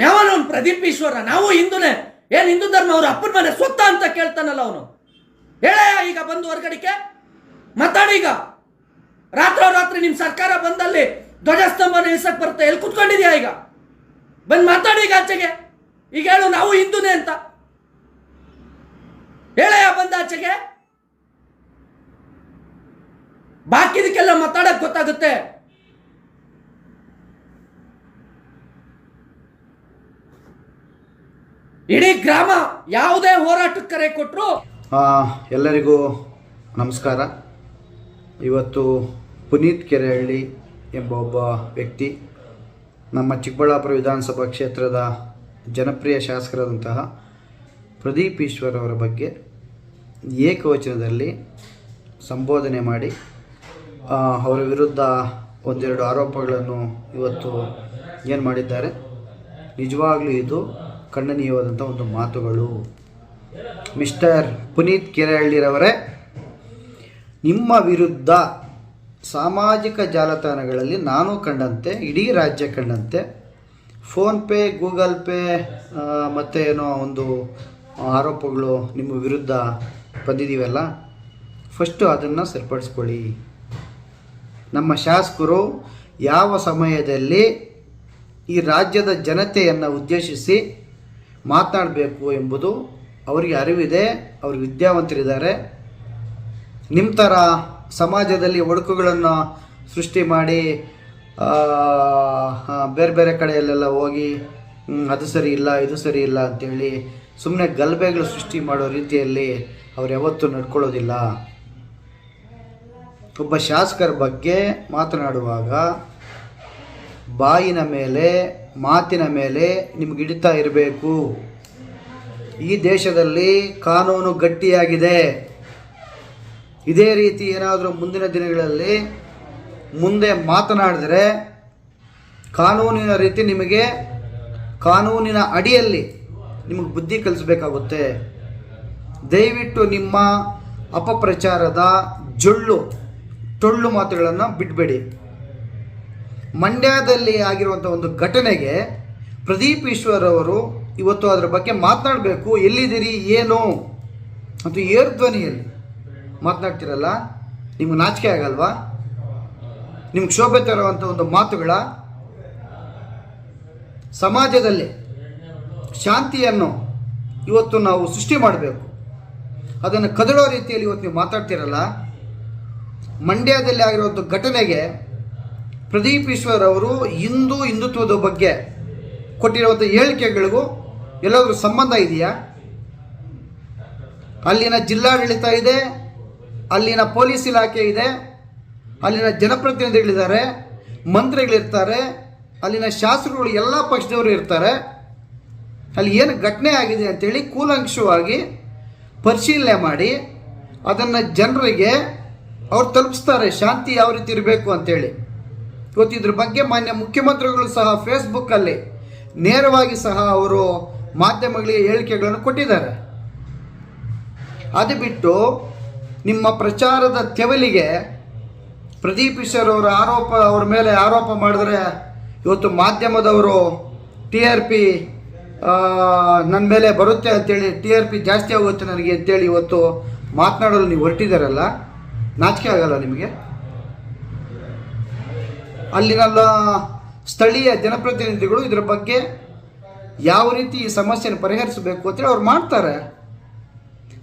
ಯಾವನ ಅವ್ನು ಪ್ರದೀಪ್ ಈಶ್ವರ, ನಾವು ಹಿಂದೂನೇ. ಏನು ಹಿಂದೂ ಧರ್ಮ, ಅವ್ರ ಅಪ್ಪನ ಮನೆ ಸ್ವತ್ತ ಅಂತ ಕೇಳ್ತಾನಲ್ಲ ಅವನು. ಹೇಳಯ್ಯ ಈಗ ಬಂದು ಹೊರಗಡಿಕೆ. ಮಾತಾಡೀಗ ರಾತ್ರೋರಾತ್ರಿ ನಿಮ್ಮ ಸರ್ಕಾರ ಬಂದಲ್ಲಿ ಧ್ವಜಸ್ತಂಭ ನಿಲ್ಸಕ್ ಬರುತ್ತೆ. ಎಲ್ಲಿ ಕುತ್ಕೊಂಡಿದ್ಯಾ ಈಗ? ಬಂದು ಮಾತಾಡಿ ಈಗ ಆಚೆಗೆ. ಈಗ ಹೇಳು, ನಾವು ಹಿಂದೂನೇ ಅಂತ. ಹೇಳಯ್ಯ ಬಂದ ಆಚೆಗೆ. ಬಾಕಿದಕ್ಕೆಲ್ಲ ಮಾತಾಡಕ್ ಗೊತ್ತಾಗುತ್ತೆ. ಇಡೀ ಗ್ರಾಮ ಯಾವುದೇ ಹೋರಾಟಕ್ಕೆ ಕರೆ ಕೊಟ್ಟರು ಎಲ್ಲರಿಗೂ ನಮಸ್ಕಾರ. ಇವತ್ತು ಪುನೀತ್ ಕೆರೆಹಳ್ಳಿ ಎಂಬ ಒಬ್ಬ ವ್ಯಕ್ತಿ ನಮ್ಮ ಚಿಕ್ಕಬಳ್ಳಾಪುರ ವಿಧಾನಸಭಾ ಕ್ಷೇತ್ರದ ಜನಪ್ರಿಯ ಶಾಸಕರಾದಂತಹ ಪ್ರದೀಪ್ ಈಶ್ವರ್ ಅವರ ಬಗ್ಗೆ ಏಕವಚನದಲ್ಲಿ ಸಂಬೋಧನೆ ಮಾಡಿ ಅವರ ವಿರುದ್ಧ ಒಂದೆರಡು ಆರೋಪಗಳನ್ನು ಇವತ್ತು ಏನು ಮಾಡಿದ್ದಾರೆ. ನಿಜವಾಗ್ಲೂ ಇದು ಖಂಡನೀಯವಾದಂಥ ಒಂದು ಮಾತುಗಳು. ಮಿಸ್ಟರ್ ಪುನೀತ್ ಕೆರೆಹಳ್ಳಿರವರೇ, ನಿಮ್ಮ ವಿರುದ್ಧ ಸಾಮಾಜಿಕ ಜಾಲತಾಣಗಳಲ್ಲಿ ನಾನು ಕಂಡಂತೆ, ಇಡೀ ರಾಜ್ಯ ಕಂಡಂತೆ ಫೋನ್ಪೇ ಗೂಗಲ್ ಪೇ ಮತ್ತು ಏನೋ ಒಂದು ಆರೋಪಗಳು ನಿಮ್ಮ ವಿರುದ್ಧ ಬಂದಿದ್ದೀವಲ್ಲ ಫಸ್ಟು ಅದನ್ನು ಸರಿಪಡಿಸ್ಕೊಳ್ಳಿ. ನಮ್ಮ ಶಾಸಕರು, ಯಾವ ಸಮಯದಲ್ಲಿ ಈ ರಾಜ್ಯದ ಜನತೆಯನ್ನು ಉದ್ದೇಶಿಸಿ ಮಾತನಾಡಬೇಕು ಎಂಬುದು ಅವರಿಗೆ ಅರಿವಿದೆ, ಅವರು ವಿದ್ಯಾವಂತರಿದ್ದಾರೆ. ನಿಮ್ಮ ಥರ ಸಮಾಜದಲ್ಲಿ ಒಡಕುಗಳನ್ನು ಸೃಷ್ಟಿ ಮಾಡಿ ಬೇರೆ ಬೇರೆ ಕಡೆಯಲ್ಲೆಲ್ಲ ಹೋಗಿ ಅದು ಸರಿ ಇಲ್ಲ, ಇದು ಸರಿ ಇಲ್ಲ ಅಂತೇಳಿ ಸುಮ್ಮನೆ ಗಲಭೆಗಳು ಸೃಷ್ಟಿ ಮಾಡೋ ರೀತಿಯಲ್ಲಿ ಅವ್ರು ಯಾವತ್ತೂ ನಡ್ಕೊಳ್ಳೋದಿಲ್ಲ. ಒಬ್ಬ ಶಾಸಕರ ಬಗ್ಗೆ ಮಾತನಾಡುವಾಗ ಬಾಯಿನ ಮೇಲೆ ಮಾತಿನ ಮೇಲೆ ನಿಮ್ಗೆ ಹಿಡಿತಾ ಇರಬೇಕು. ಈ ದೇಶದಲ್ಲಿ ಕಾನೂನು ಗಟ್ಟಿಯಾಗಿದೆ. ಇದೇ ರೀತಿ ಏನಾದರೂ ಮುಂದಿನ ದಿನಗಳಲ್ಲಿ ಮುಂದೆ ಮಾತನಾಡಿದರೆ ಕಾನೂನಿನ ರೀತಿ ನಿಮಗೆ ಕಾನೂನಿನ ಅಡಿಯಲ್ಲಿ ನಿಮಗೆ ಬುದ್ಧಿ ಕಲಿಸಬೇಕಾಗುತ್ತೆ. ದಯವಿಟ್ಟು ನಿಮ್ಮ ಅಪಪ್ರಚಾರದ ಜೊಳ್ಳು, ಟೊಳ್ಳು ಮಾತುಗಳನ್ನು ಬಿಡಬೇಡಿ. ಮಂಡ್ಯದಲ್ಲಿ ಆಗಿರುವಂಥ ಒಂದು ಘಟನೆಗೆ ಪ್ರದೀಪ್ ಈಶ್ವರ್ ಅವರು ಇವತ್ತು ಅದರ ಬಗ್ಗೆ ಮಾತನಾಡಬೇಕು. ಎಲ್ಲಿದ್ದೀರಿ? ಏನು? ಅಂತ ಏರು ಧ್ವನಿಯಲ್ಲಿ ಮಾತನಾಡ್ತಿರಲ್ಲ? ನಿಮ್ಗೆ ನಾಚಿಕೆ ಆಗಲ್ವಾ? ನಿಮ್ಗೆ ಶೋಭೆ ತರುವಂಥ ಒಂದು ಮಾತುಗಳ ಸಮಾಜದಲ್ಲಿ ಶಾಂತಿಯನ್ನು ಇವತ್ತು ನಾವು ಸೃಷ್ಟಿ ಮಾಡಬೇಕು. ಅದನ್ನು ಕದಡೋ ರೀತಿಯಲ್ಲಿ ಇವತ್ತು ನೀವು ಮಾತಾಡ್ತಿರಲ್ಲ. ಮಂಡ್ಯದಲ್ಲಿ ಆಗಿರುವಂಥ ಘಟನೆಗೆ ಪ್ರದೀಪ್ ಈಶ್ವರ್ ಅವರು ಹಿಂದೂ ಹಿಂದುತ್ವದ ಬಗ್ಗೆ ಕೊಟ್ಟಿರುವಂಥ ಹೇಳಿಕೆಗಳಿಗೂ ಎಲ್ಲಾದರೂ ಸಂಬಂಧ ಇದೆಯಾ? ಅಲ್ಲಿನ ಜಿಲ್ಲಾಡಳಿತ ಇದೆ, ಅಲ್ಲಿನ ಪೊಲೀಸ್ ಇಲಾಖೆ ಇದೆ, ಅಲ್ಲಿನ ಜನಪ್ರತಿನಿಧಿಗಳಿದ್ದಾರೆ ಮಂತ್ರಿಗಳಿರ್ತಾರೆ, ಅಲ್ಲಿನ ಶಾಸಕರುಗಳು ಎಲ್ಲ ಪಕ್ಷದವರು ಇರ್ತಾರೆ. ಅಲ್ಲಿ ಏನು ಘಟನೆ ಆಗಿದೆ ಅಂತೇಳಿ ಕೂಲಂಶವಾಗಿ ಪರಿಶೀಲನೆ ಮಾಡಿ, ಅದನ್ನು ಜನರಿಗೆ ಅವ್ರು ತಲುಪಿಸ್ತಾರೆ, ಶಾಂತಿ ಯಾವ ರೀತಿ ಇರಬೇಕು ಅಂತೇಳಿ. ಇವತ್ತು ಇದ್ರ ಬಗ್ಗೆ ಮಾನ್ಯ ಮುಖ್ಯಮಂತ್ರಿಗಳು ಸಹ ಫೇಸ್ಬುಕ್ಕಲ್ಲಿ ನೇರವಾಗಿ ಸಹ ಅವರು ಮಾಧ್ಯಮಗಳಿಗೆ ಹೇಳಿಕೆಗಳನ್ನು ಕೊಟ್ಟಿದ್ದಾರೆ. ಅದು ಬಿಟ್ಟು ನಿಮ್ಮ ಪ್ರಚಾರದ ತೆವಲಿಗೆ ಪ್ರದೀಪ್ ಈಶ್ವರ್ ಅವರ ಆರೋಪ, ಅವ್ರ ಮೇಲೆ ಆರೋಪ ಮಾಡಿದ್ರೆ ಇವತ್ತು ಮಾಧ್ಯಮದವರು ಟಿ ಆರ್ ಪಿ ನನ್ನ ಮೇಲೆ ಬರುತ್ತೆ ಅಂತೇಳಿ ಟಿ ಆರ್ ಪಿ ಜಾಸ್ತಿ ಆಗುತ್ತೆ ನನಗೆ ಅಂತೇಳಿ ಇವತ್ತು ಮಾತನಾಡಲು ನೀವು ಹೊರಟಿದ್ದಾರಲ್ಲ? ನಾಚಿಕೆ ಆಗಲ್ಲ ನಿಮಗೆ? ಅಲ್ಲಿನ ಸ್ಥಳೀಯ ಜನಪ್ರತಿನಿಧಿಗಳು ಇದರ ಬಗ್ಗೆ ಯಾವ ರೀತಿ ಈ ಸಮಸ್ಯೆಯನ್ನು ಪರಿಹರಿಸಬೇಕು ಅಂತೇಳಿ ಅವ್ರು ಮಾಡ್ತಾರೆ.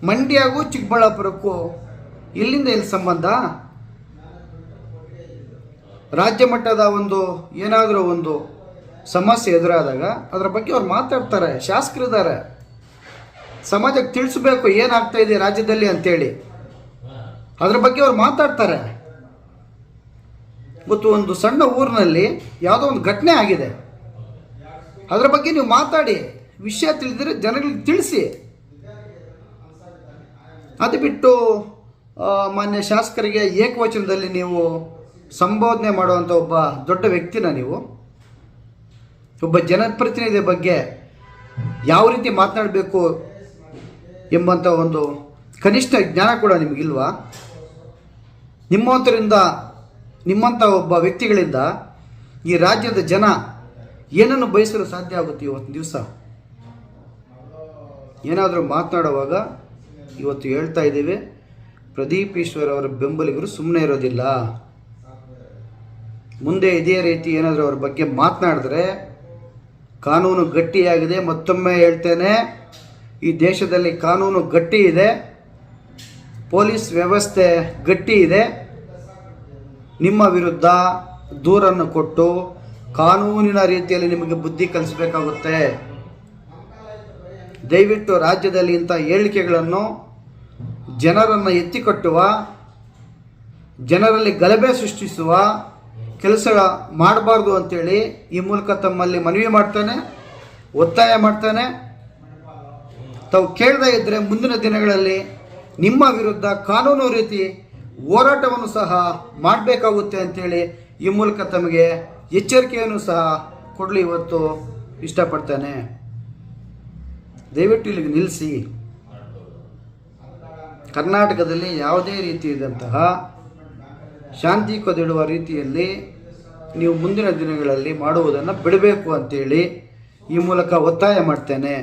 ಮಂಡ್ಯಗೂ ಚಿಕ್ಕಬಳ್ಳಾಪುರಕ್ಕೂ ಇಲ್ಲಿಂದ ಇಲ್ಲಿ ಸಂಬಂಧ? ರಾಜ್ಯ ಮಟ್ಟದ ಒಂದು ಏನಾದರೂ ಒಂದು ಸಮಸ್ಯೆ ಎದುರಾದಾಗ ಅದರ ಬಗ್ಗೆ ಅವ್ರು ಮಾತಾಡ್ತಾರೆ ಶಾಸಕರಿದ್ದಾರೆ ಸಮಾಜಕ್ಕೆ ತಿಳಿಸ್ಬೇಕು ಏನಾಗ್ತಾ ಇದೆ ರಾಜ್ಯದಲ್ಲಿ ಅಂತೇಳಿ. ಅದ್ರ ಬಗ್ಗೆ ಅವ್ರು ಮಾತಾಡ್ತಾರೆ. ಮತ್ತು ಒಂದು ಸಣ್ಣ ಊರಿನಲ್ಲಿ ಯಾವುದೋ ಒಂದು ಘಟನೆ ಆಗಿದೆ. ಅದರ ಬಗ್ಗೆ ನೀವು ಮಾತಾಡಿ, ವಿಷಯ ತಿಳಿದರೆ ಜನಗಳಿಗೆ ತಿಳಿಸಿ. ಅದು ಬಿಟ್ಟು ಮಾನ್ಯ ಶಾಸಕರಿಗೆ ಏಕವಚನದಲ್ಲಿ ನೀವು ಸಂಬೋಧನೆ ಮಾಡುವಂಥ ಒಬ್ಬ ದೊಡ್ಡ ವ್ಯಕ್ತಿನ ನೀವು. ಒಬ್ಬ ಜನಪ್ರತಿನಿಧಿ ಬಗ್ಗೆ ಯಾವ ರೀತಿ ಮಾತನಾಡಬೇಕು ಎಂಬಂಥ ಒಂದು ಕನಿಷ್ಠ ಜ್ಞಾನ ಕೂಡ ನಿಮಗಿಲ್ವಾ? ನಿಮ್ಮಂಥರಿಂದ ನಿಮ್ಮಂಥ ಒಬ್ಬ ವ್ಯಕ್ತಿಗಳಿಂದ ಈ ರಾಜ್ಯದ ಜನ ಏನನ್ನು ಬಯಸಲು ಸಾಧ್ಯ ಆಗುತ್ತೆ ಇವತ್ತು ದಿವಸ? ಏನಾದರೂ ಮಾತನಾಡುವಾಗ ಇವತ್ತು ಹೇಳ್ತಾ ಇದ್ದೀವಿ, ಪ್ರದೀಪ್ ಈಶ್ವರ್ ಅವರ ಬೆಂಬಲಿಗರು ಸುಮ್ಮನೆ ಇರೋದಿಲ್ಲ. ಮುಂದೆ ಇದೇ ರೀತಿ ಏನಾದರೂ ಅವ್ರ ಬಗ್ಗೆ ಮಾತನಾಡಿದ್ರೆ ಕಾನೂನು ಗಟ್ಟಿಯಾಗಿದೆ, ಮತ್ತೊಮ್ಮೆ ಹೇಳ್ತೇನೆ, ಈ ದೇಶದಲ್ಲಿ ಕಾನೂನು ಗಟ್ಟಿ ಇದೆ ಪೊಲೀಸ್ ವ್ಯವಸ್ಥೆ ಗಟ್ಟಿ ಇದೆ ನಿಮ್ಮ ವಿರುದ್ಧ ದೂರನ್ನು ಕೊಟ್ಟು ಕಾನೂನಿನ ರೀತಿಯಲ್ಲಿ ನಿಮಗೆ ಬುದ್ಧಿ ಕಲಿಸಬೇಕಾಗುತ್ತೆ. ದಯವಿಟ್ಟು ರಾಜ್ಯದಲ್ಲಿ ಇಂಥ ಹೇಳಿಕೆಗಳನ್ನು ಜನರನ್ನು ಎತ್ತಿಕಟ್ಟುವ, ಜನರಲ್ಲಿ ಗಲಭೆ ಸೃಷ್ಟಿಸುವ ಕೆಲಸ ಮಾಡಬಾರ್ದು ಅಂತೇಳಿ ಈ ಮೂಲಕ ತಮ್ಮಲ್ಲಿ ಮನವಿ ಮಾಡ್ತಾನೆ, ಒತ್ತಾಯ ಮಾಡ್ತಾನೆ. ತಾವು ಕೇಳದೇ ಇದ್ದರೆ ಮುಂದಿನ ದಿನಗಳಲ್ಲಿ ನಿಮ್ಮ ವಿರುದ್ಧ ಕಾನೂನು ರೀತಿ ಹೋರಾಟವನ್ನು ಸಹ ಮಾಡಬೇಕಾಗುತ್ತೆ ಅಂತೇಳಿ ಈ ಮೂಲಕ ತಮಗೆ ಎಚ್ಚರಿಕೆಯನ್ನು ಸಹ ಕೊಡಲಿ ಇವತ್ತು ಇಷ್ಟಪಡ್ತೇನೆ. ದಯವಿಟ್ಟು ಇಲ್ಲಿಗೆ ನಿಲ್ಲಿಸಿ. ಕರ್ನಾಟಕದಲ್ಲಿ ಯಾವುದೇ ರೀತಿಯಾದಂತಹ ಶಾಂತಿ ಕದಿಡುವ ರೀತಿಯಲ್ಲಿ ನೀವು ಮುಂದಿನ ದಿನಗಳಲ್ಲಿ ಮಾಡುವುದನ್ನು ಬಿಡಬೇಕು ಅಂತೇಳಿ ಈ ಮೂಲಕ ಒತ್ತಾಯ ಮಾಡ್ತೇನೆ.